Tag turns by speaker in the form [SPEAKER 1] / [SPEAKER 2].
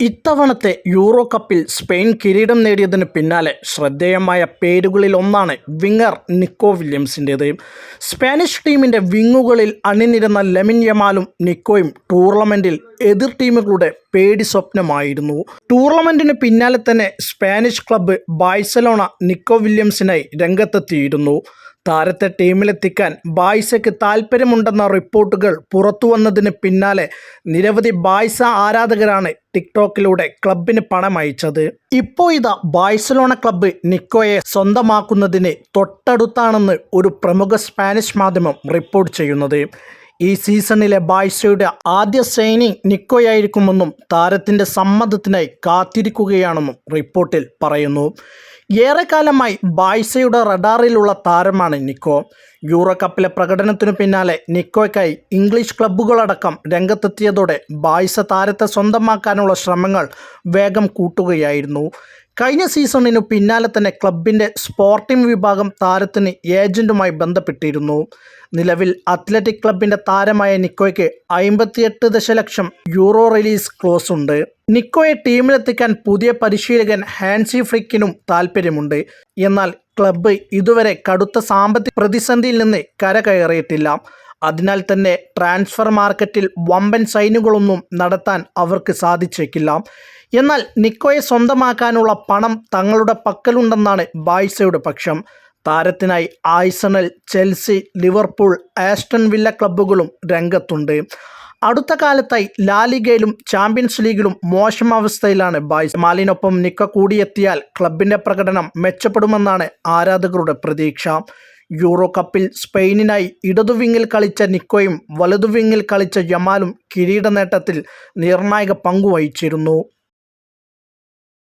[SPEAKER 1] ഇത്തവണത്തെ യൂറോ കപ്പിൽ സ്പെയിൻ കിരീടം നേടിയതിന് പിന്നാലെ ശ്രദ്ധേയമായ പേരുകളിൽ ഒന്നാണ് വിങ്ങർ നിക്കോ വില്യംസിന്റേത്. സ്പാനിഷ് ടീമിന്റെ വിങ്ങുകളിൽ അണിനിരുന്ന ലെമിൻ യമാലും നിക്കോയും ടൂർണമെന്റിൽ എതിർ ടീമുകളുടെ പേടി സ്വപ്നമായിരുന്നു. ടൂർണമെന്റിന് പിന്നാലെ തന്നെ സ്പാനിഷ് ക്ലബ്ബ് ബാഴ്സലോണ നിക്കോ വില്യംസിനായി രംഗത്തെത്തിയിരുന്നു. താരത്തെ ടീമിലെത്തിക്കാൻ ബായ്സയ്ക്ക് താൽപ്പര്യമുണ്ടെന്ന റിപ്പോർട്ടുകൾ പുറത്തു വന്നതിന് പിന്നാലെ നിരവധി ബായ്സ ആരാധകരാണ് ടിക്ടോക്കിലൂടെ ക്ലബിന് പണം അയച്ചത്. ഇപ്പോൾ ഇതാ ബാഴ്സലോണ ക്ലബ്ബ് നിക്കോയെ സ്വന്തമാക്കുന്നതിന് തൊട്ടടുത്താണെന്ന് ഒരു പ്രമുഖ സ്പാനിഷ് മാധ്യമം റിപ്പോർട്ട് ചെയ്യുന്നത്. ഈ സീസണിലെ ബാഴ്സയുടെ ആദ്യ സൈനിങ് നിക്കോയായിരിക്കുമെന്നും താരത്തിന്റെ സമ്മതത്തിനായി കാത്തിരിക്കുകയാണെന്നും റിപ്പോർട്ടിൽ പറയുന്നു. ഏറെക്കാലമായി ബാഴ്സയുടെ റഡാറിലുള്ള താരമാണ് നിക്കോ. യൂറോ കപ്പിലെ പ്രകടനത്തിനു പിന്നാലെ നിക്കോയ്ക്കായി ഇംഗ്ലീഷ് ക്ലബ്ബുകളടക്കം രംഗത്തെത്തിയതോടെ ബാഴ്സ താരത്തെ സ്വന്തമാക്കാനുള്ള ശ്രമങ്ങൾ വേഗം കൂട്ടുകയായിരുന്നു. കഴിഞ്ഞ സീസണിനു പിന്നാലെ തന്നെ ക്ലബിന്റെ സ്പോർട്ടിംഗ് വിഭാഗം താരത്തിന് ഏജന്റുമായി ബന്ധപ്പെട്ടിരുന്നു. നിലവിൽ അത്ലറ്റിക് ക്ലബിന്റെ താരമായ നിക്കോയ്ക്ക് അമ്പത്തിയെട്ട് ദശലക്ഷം യൂറോ റിലീസ് ക്ലോസ് ഉണ്ട് നിക്കോയെ ടീമിലെത്തിക്കാൻ പുതിയ പരിശീലകൻ ഹാൻസി ഫ്രിക്കിനും താൽപ്പര്യമുണ്ട്. എന്നാൽ ക്ലബ്ബ് ഇതുവരെ കടുത്ത സാമ്പത്തിക പ്രതിസന്ധിയിൽ നിന്ന് കരകയറിയിട്ടില്ല. അതിനാൽ തന്നെ ട്രാൻസ്ഫർ മാർക്കറ്റിൽ വമ്പൻ സൈനുകളൊന്നും നടത്താൻ അവർക്ക് സാധിച്ചേക്കില്ല. എന്നാൽ നിക്കോയെ സ്വന്തമാക്കാനുള്ള പണം തങ്ങളുടെ പക്കലുണ്ടെന്നാണ് ബായ്സയുടെ പക്ഷം. താരത്തിനായി Arsenal Chelsea Liverpool Aston Villa ക്ലബ്ബുകളും രംഗത്തുണ്ട്. അടുത്ത കാലത്തായി ലാലിഗയിലും ചാമ്പ്യൻസ് ലീഗിലും മോശം അവസ്ഥയിലാണ് ബായ്സ് മാലിനൊപ്പം നിക്ക കൂടിയെത്തിയാൽ ക്ലബിന്റെ പ്രകടനം മെച്ചപ്പെടുമെന്നാണ് ആരാധകരുടെ പ്രതീക്ഷ. യൂറോ കപ്പിൽ സ്പെയിനിനായി ഇടതുവിങ്ങിൽ കളിച്ച നിക്കോയും വലതുവിങ്ങിൽ കളിച്ച യമാലും കിരീട നേട്ടത്തിൽ നിർണായക പങ്കുവഹിച്ചിരുന്നു